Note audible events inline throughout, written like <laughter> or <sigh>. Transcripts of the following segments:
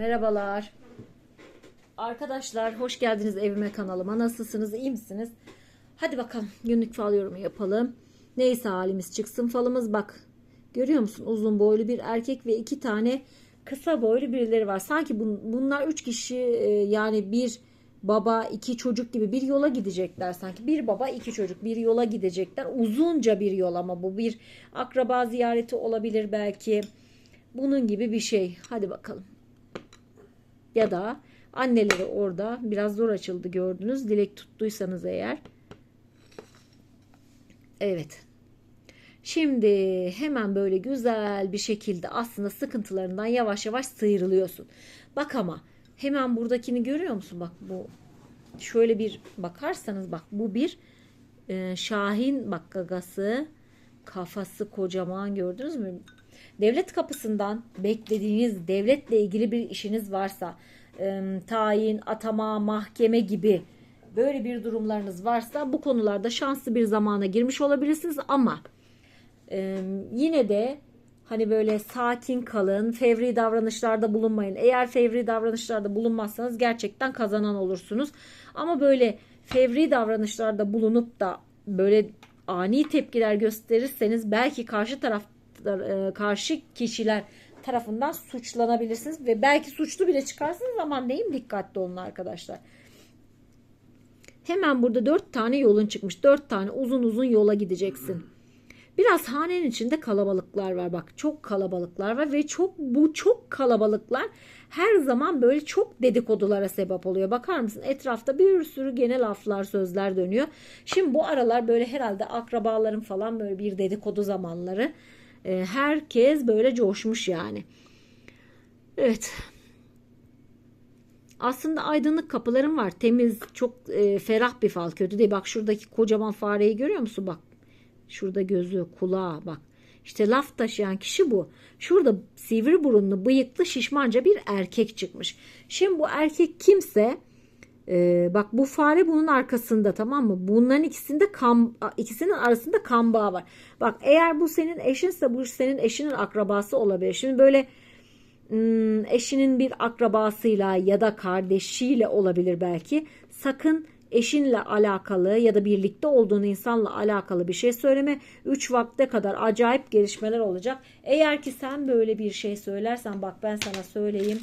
Merhabalar. Arkadaşlar hoş geldiniz evime kanalıma. Nasılsınız? iyi misiniz? Hadi bakalım günlük fal yorumu yapalım. Neyse halimiz çıksın falımız bak. Görüyor musun? Uzun boylu bir erkek ve iki tane kısa boylu birileri var. Sanki bun- bunlar üç kişi e, yani bir baba iki çocuk gibi bir yola gidecekler sanki. Bir baba iki çocuk bir yola gidecekler. Uzunca bir yol ama bu bir akraba ziyareti olabilir belki. Bunun gibi bir şey. Hadi bakalım ya da anneleri orada biraz zor açıldı gördünüz. Dilek tuttuysanız eğer. Evet. Şimdi hemen böyle güzel bir şekilde aslında sıkıntılarından yavaş yavaş sıyrılıyorsun. Bak ama hemen buradakini görüyor musun? Bak bu. Şöyle bir bakarsanız bak bu bir e, şahin bak gagası kafası kocaman gördünüz mü devlet kapısından beklediğiniz devletle ilgili bir işiniz varsa e, tayin, atama, mahkeme gibi böyle bir durumlarınız varsa bu konularda şanslı bir zamana girmiş olabilirsiniz ama e, yine de hani böyle sakin kalın, fevri davranışlarda bulunmayın. Eğer fevri davranışlarda bulunmazsanız gerçekten kazanan olursunuz. Ama böyle fevri davranışlarda bulunup da böyle ani tepkiler gösterirseniz belki karşı taraf e, karşı kişiler tarafından suçlanabilirsiniz ve belki suçlu bile çıkarsınız aman diyeyim dikkatli olun arkadaşlar. Hemen burada dört tane yolun çıkmış. Dört tane uzun uzun yola gideceksin. Biraz hanenin içinde kalabalıklar var bak çok kalabalıklar var ve çok bu çok kalabalıklar her zaman böyle çok dedikodulara sebep oluyor. Bakar mısın etrafta bir sürü genel laflar sözler dönüyor. Şimdi bu aralar böyle herhalde akrabaların falan böyle bir dedikodu zamanları. Ee, herkes böyle coşmuş yani. Evet. Aslında aydınlık kapıların var. Temiz, çok e, ferah bir fal. Kötü değil. Bak şuradaki kocaman fareyi görüyor musun? Bak. Şurada gözü, kulağı bak. İşte laf taşıyan kişi bu. Şurada sivri burunlu, bıyıklı, şişmanca bir erkek çıkmış. Şimdi bu erkek kimse e, bak bu fare bunun arkasında tamam mı? Bunların ikisinde kan, ikisinin arasında kan bağı var. Bak eğer bu senin eşinse bu senin eşinin akrabası olabilir. Şimdi böyle hmm, eşinin bir akrabasıyla ya da kardeşiyle olabilir belki. Sakın eşinle alakalı ya da birlikte olduğun insanla alakalı bir şey söyleme. 3 vakte kadar acayip gelişmeler olacak. Eğer ki sen böyle bir şey söylersen bak ben sana söyleyeyim.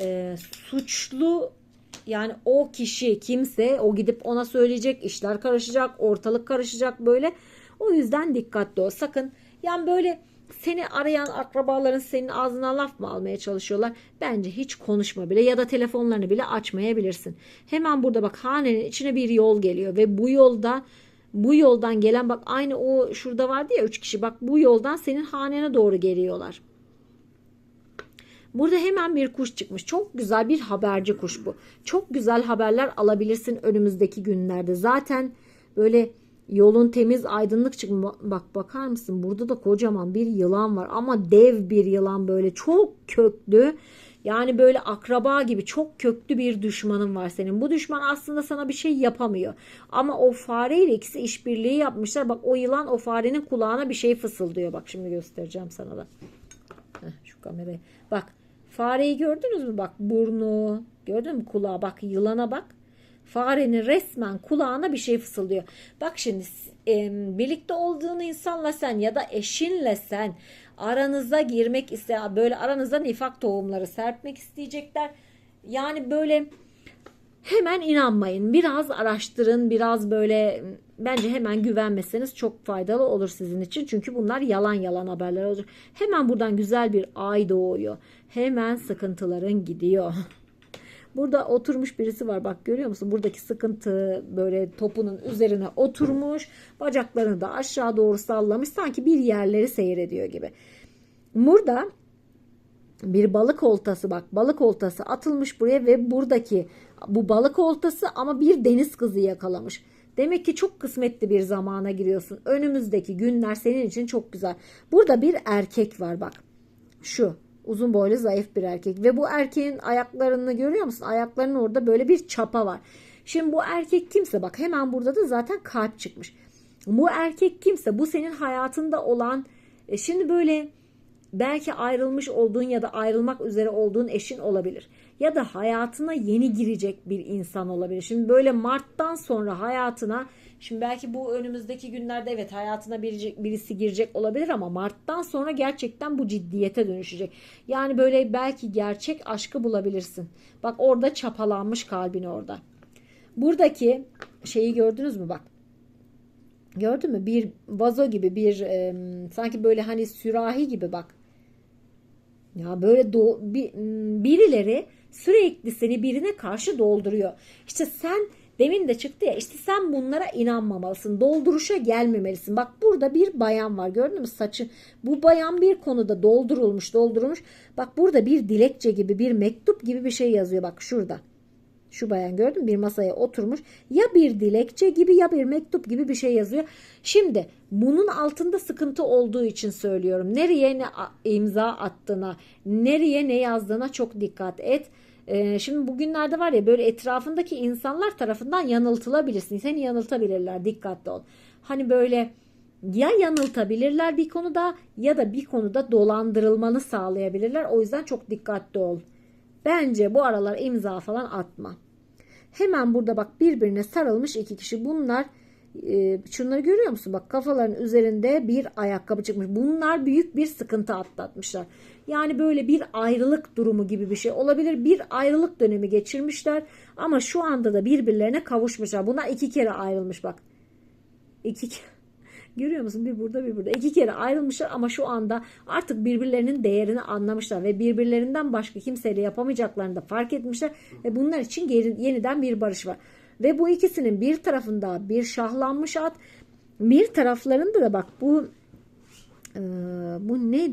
Ee, suçlu yani o kişi kimse o gidip ona söyleyecek işler karışacak ortalık karışacak böyle. O yüzden dikkatli ol. Sakın yani böyle seni arayan akrabaların senin ağzına laf mı almaya çalışıyorlar? Bence hiç konuşma bile ya da telefonlarını bile açmayabilirsin. Hemen burada bak hanenin içine bir yol geliyor ve bu yolda bu yoldan gelen bak aynı o şurada vardı ya üç kişi bak bu yoldan senin hanene doğru geliyorlar. Burada hemen bir kuş çıkmış. Çok güzel bir haberci kuş bu. Çok güzel haberler alabilirsin önümüzdeki günlerde. Zaten böyle yolun temiz aydınlık çıkmış. Bak bakar mısın? Burada da kocaman bir yılan var ama dev bir yılan böyle çok köklü. Yani böyle akraba gibi çok köklü bir düşmanın var senin. Bu düşman aslında sana bir şey yapamıyor. Ama o fareyle ikisi işbirliği yapmışlar. Bak o yılan o farenin kulağına bir şey fısıldıyor. Bak şimdi göstereceğim sana da. Heh, şu kamerayı. Bak fareyi gördünüz mü? Bak burnu. Gördün mü kulağı? Bak yılana bak. Farenin resmen kulağına bir şey fısıldıyor. Bak şimdi e, birlikte olduğun insanla sen ya da eşinle sen aranıza girmek iste böyle aranızda nifak tohumları serpmek isteyecekler. Yani böyle hemen inanmayın. Biraz araştırın, biraz böyle bence hemen güvenmeseniz çok faydalı olur sizin için. Çünkü bunlar yalan yalan haberler olacak. Hemen buradan güzel bir ay doğuyor. Hemen sıkıntıların gidiyor. <laughs> Burada oturmuş birisi var bak görüyor musun? Buradaki sıkıntı böyle topunun üzerine oturmuş. Bacaklarını da aşağı doğru sallamış. Sanki bir yerleri seyrediyor gibi. Burada bir balık oltası bak balık oltası atılmış buraya ve buradaki bu balık oltası ama bir deniz kızı yakalamış. Demek ki çok kısmetli bir zamana giriyorsun. Önümüzdeki günler senin için çok güzel. Burada bir erkek var bak. Şu uzun boylu zayıf bir erkek ve bu erkeğin ayaklarını görüyor musun? Ayaklarının orada böyle bir çapa var. Şimdi bu erkek kimse bak hemen burada da zaten kalp çıkmış. Bu erkek kimse bu senin hayatında olan e, şimdi böyle belki ayrılmış olduğun ya da ayrılmak üzere olduğun eşin olabilir. Ya da hayatına yeni girecek bir insan olabilir. Şimdi böyle Mart'tan sonra hayatına şimdi belki bu önümüzdeki günlerde evet hayatına birisi, girecek olabilir ama Mart'tan sonra gerçekten bu ciddiyete dönüşecek. Yani böyle belki gerçek aşkı bulabilirsin. Bak orada çapalanmış kalbin orada. Buradaki şeyi gördünüz mü bak. Gördün mü? Bir vazo gibi bir e, sanki böyle hani sürahi gibi bak. Ya böyle do, bir, birileri sürekli seni birine karşı dolduruyor. İşte sen demin de çıktı ya işte sen bunlara inanmamalısın. Dolduruşa gelmemelisin. Bak burada bir bayan var gördün mü saçı. Bu bayan bir konuda doldurulmuş doldurulmuş. Bak burada bir dilekçe gibi bir mektup gibi bir şey yazıyor bak şurada. Şu bayan gördün mü? Bir masaya oturmuş. Ya bir dilekçe gibi ya bir mektup gibi bir şey yazıyor. Şimdi bunun altında sıkıntı olduğu için söylüyorum. Nereye ne imza attığına, nereye ne yazdığına çok dikkat et. Ee, şimdi bugünlerde var ya böyle etrafındaki insanlar tarafından yanıltılabilirsin. Seni yanıltabilirler. Dikkatli ol. Hani böyle ya yanıltabilirler bir konuda ya da bir konuda dolandırılmanı sağlayabilirler. O yüzden çok dikkatli ol. Bence bu aralar imza falan atma. Hemen burada bak birbirine sarılmış iki kişi. Bunlar e, şunları görüyor musun? Bak kafaların üzerinde bir ayakkabı çıkmış. Bunlar büyük bir sıkıntı atlatmışlar. Yani böyle bir ayrılık durumu gibi bir şey olabilir. Bir ayrılık dönemi geçirmişler ama şu anda da birbirlerine kavuşmuşlar. Bunlar iki kere ayrılmış bak. İki kere. Görüyor musun? Bir burada bir burada. İki kere ayrılmışlar ama şu anda artık birbirlerinin değerini anlamışlar ve birbirlerinden başka kimseyle yapamayacaklarını da fark etmişler ve bunlar için geri, yeniden bir barış var. Ve bu ikisinin bir tarafında bir şahlanmış at, bir taraflarında da bak bu e, bu ne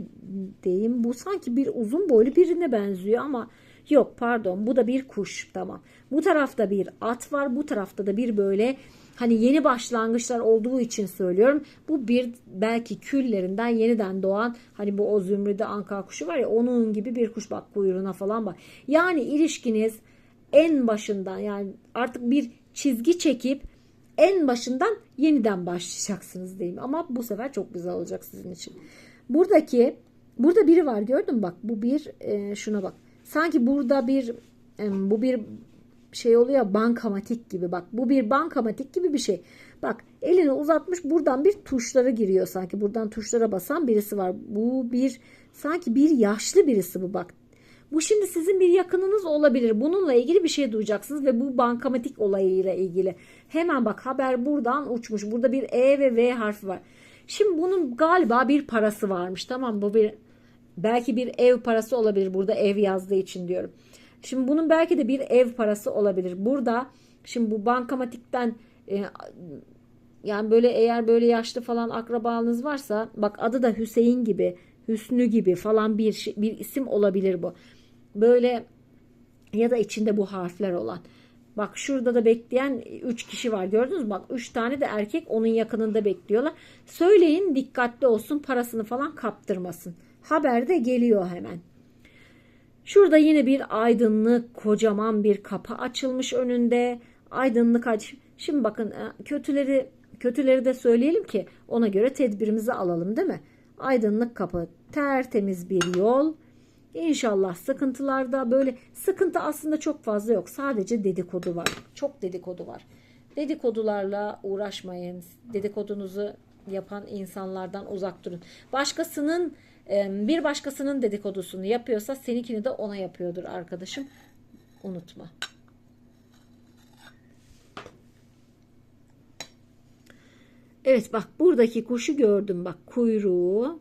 diyeyim bu sanki bir uzun boylu birine benziyor ama yok pardon bu da bir kuş tamam. Bu tarafta bir at var bu tarafta da bir böyle hani yeni başlangıçlar olduğu için söylüyorum. Bu bir belki küllerinden yeniden doğan hani bu o zümrüde anka kuşu var ya onun gibi bir kuş bak kuyruğuna falan bak. Yani ilişkiniz en başından yani artık bir çizgi çekip en başından yeniden başlayacaksınız diyeyim. Ama bu sefer çok güzel olacak sizin için. Buradaki burada biri var gördün mü? Bak bu bir e, şuna bak. Sanki burada bir e, bu bir şey oluyor bankamatik gibi bak bu bir bankamatik gibi bir şey. Bak elini uzatmış buradan bir tuşlara giriyor sanki buradan tuşlara basan birisi var. Bu bir sanki bir yaşlı birisi bu bak. Bu şimdi sizin bir yakınınız olabilir. Bununla ilgili bir şey duyacaksınız ve bu bankamatik olayıyla ilgili. Hemen bak haber buradan uçmuş. Burada bir E ve V harfi var. Şimdi bunun galiba bir parası varmış. Tamam bu bir belki bir ev parası olabilir. Burada ev yazdığı için diyorum. Şimdi bunun belki de bir ev parası olabilir. Burada şimdi bu bankamatikten e, yani böyle eğer böyle yaşlı falan akrabanız varsa bak adı da Hüseyin gibi, Hüsnü gibi falan bir bir isim olabilir bu. Böyle ya da içinde bu harfler olan. Bak şurada da bekleyen 3 kişi var gördünüz mü? Bak 3 tane de erkek onun yakınında bekliyorlar. Söyleyin dikkatli olsun parasını falan kaptırmasın. Haber de geliyor hemen. Şurada yine bir aydınlık kocaman bir kapı açılmış önünde. Aydınlık aç. Şimdi bakın e, kötüleri kötüleri de söyleyelim ki ona göre tedbirimizi alalım değil mi? Aydınlık kapı, tertemiz bir yol. İnşallah sıkıntılarda böyle sıkıntı aslında çok fazla yok. Sadece dedikodu var. Çok dedikodu var. Dedikodularla uğraşmayın. Dedikodunuzu yapan insanlardan uzak durun. Başkasının bir başkasının dedikodusunu yapıyorsa seninkini de ona yapıyordur arkadaşım. Unutma. Evet bak buradaki kuşu gördüm bak kuyruğu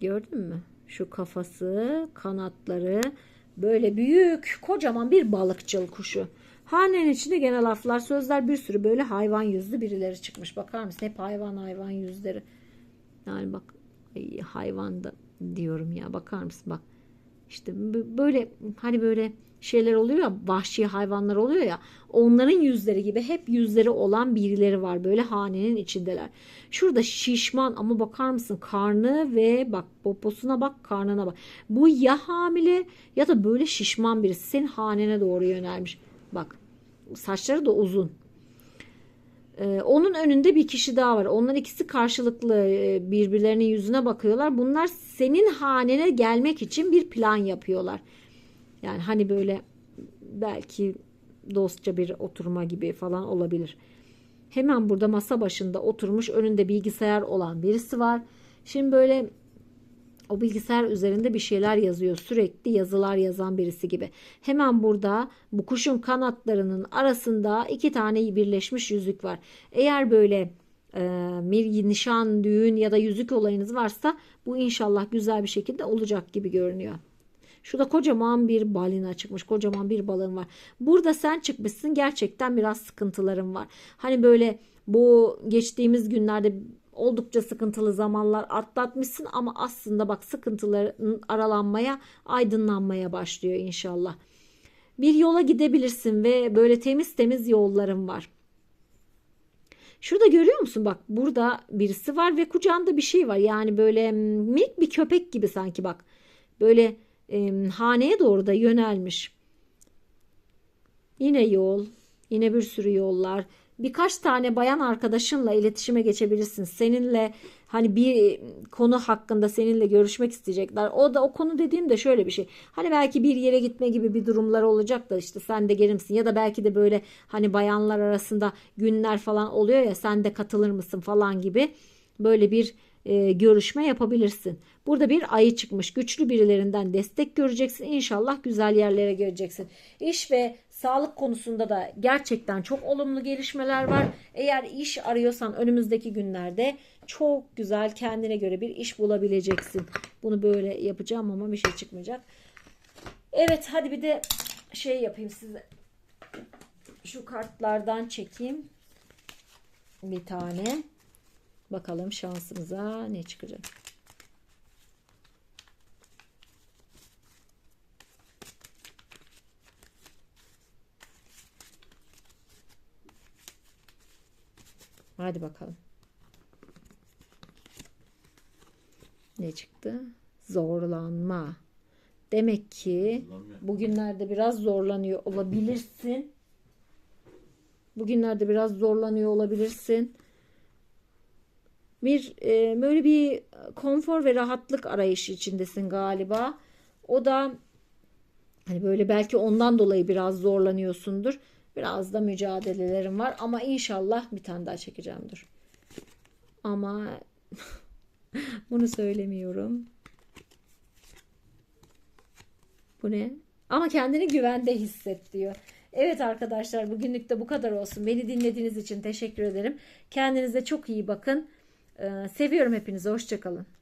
gördün mü? Şu kafası, kanatları böyle büyük kocaman bir balıkçıl kuşu. Hanenin içinde gene laflar sözler bir sürü böyle hayvan yüzlü birileri çıkmış. Bakar mısın? Hep hayvan hayvan yüzleri. Yani bak hayvan da diyorum ya bakar mısın bak. İşte böyle hani böyle şeyler oluyor ya vahşi hayvanlar oluyor ya onların yüzleri gibi hep yüzleri olan birileri var böyle hanenin içindeler. Şurada şişman ama bakar mısın karnı ve bak poposuna bak karnına bak. Bu ya hamile ya da böyle şişman birisi senin hanene doğru yönelmiş. Bak saçları da uzun. Ee, onun önünde bir kişi daha var. Onlar ikisi karşılıklı e, birbirlerinin yüzüne bakıyorlar. Bunlar senin hanene gelmek için bir plan yapıyorlar. Yani hani böyle belki dostça bir oturma gibi falan olabilir. Hemen burada masa başında oturmuş önünde bilgisayar olan birisi var. Şimdi böyle o bilgisayar üzerinde bir şeyler yazıyor. Sürekli yazılar yazan birisi gibi. Hemen burada bu kuşun kanatlarının arasında iki tane birleşmiş yüzük var. Eğer böyle e, nişan, düğün ya da yüzük olayınız varsa bu inşallah güzel bir şekilde olacak gibi görünüyor. Şurada kocaman bir balina çıkmış. Kocaman bir balığın var. Burada sen çıkmışsın. Gerçekten biraz sıkıntıların var. Hani böyle bu geçtiğimiz günlerde oldukça sıkıntılı zamanlar atlatmışsın ama aslında bak sıkıntıların aralanmaya, aydınlanmaya başlıyor inşallah. Bir yola gidebilirsin ve böyle temiz temiz yolların var. Şurada görüyor musun? Bak burada birisi var ve kucağında bir şey var. Yani böyle minik bir köpek gibi sanki bak. Böyle e, haneye doğru da yönelmiş. Yine yol, yine bir sürü yollar. Birkaç tane bayan arkadaşınla iletişime geçebilirsin. Seninle hani bir konu hakkında seninle görüşmek isteyecekler. O da o konu dediğim de şöyle bir şey. Hani belki bir yere gitme gibi bir durumlar olacak da işte sen de gelir Ya da belki de böyle hani bayanlar arasında günler falan oluyor ya sen de katılır mısın falan gibi böyle bir e, görüşme yapabilirsin. Burada bir ayı çıkmış. Güçlü birilerinden destek göreceksin. İnşallah güzel yerlere geleceksin. İş ve sağlık konusunda da gerçekten çok olumlu gelişmeler var. Eğer iş arıyorsan önümüzdeki günlerde çok güzel kendine göre bir iş bulabileceksin. Bunu böyle yapacağım ama bir şey çıkmayacak. Evet hadi bir de şey yapayım size. Şu kartlardan çekeyim. Bir tane. Bakalım şansımıza ne çıkacak. Hadi bakalım. Ne çıktı? Zorlanma. Demek ki bugünlerde biraz zorlanıyor olabilirsin. Bugünlerde biraz zorlanıyor olabilirsin bir e, böyle bir konfor ve rahatlık arayışı içindesin galiba. O da hani böyle belki ondan dolayı biraz zorlanıyorsundur. Biraz da mücadelelerim var ama inşallah bir tane daha çekeceğim dur. Ama <laughs> bunu söylemiyorum. Bu ne? Ama kendini güvende hisset diyor. Evet arkadaşlar bugünlük de bu kadar olsun. Beni dinlediğiniz için teşekkür ederim. Kendinize çok iyi bakın. Ee, seviyorum hepinizi. Hoşçakalın.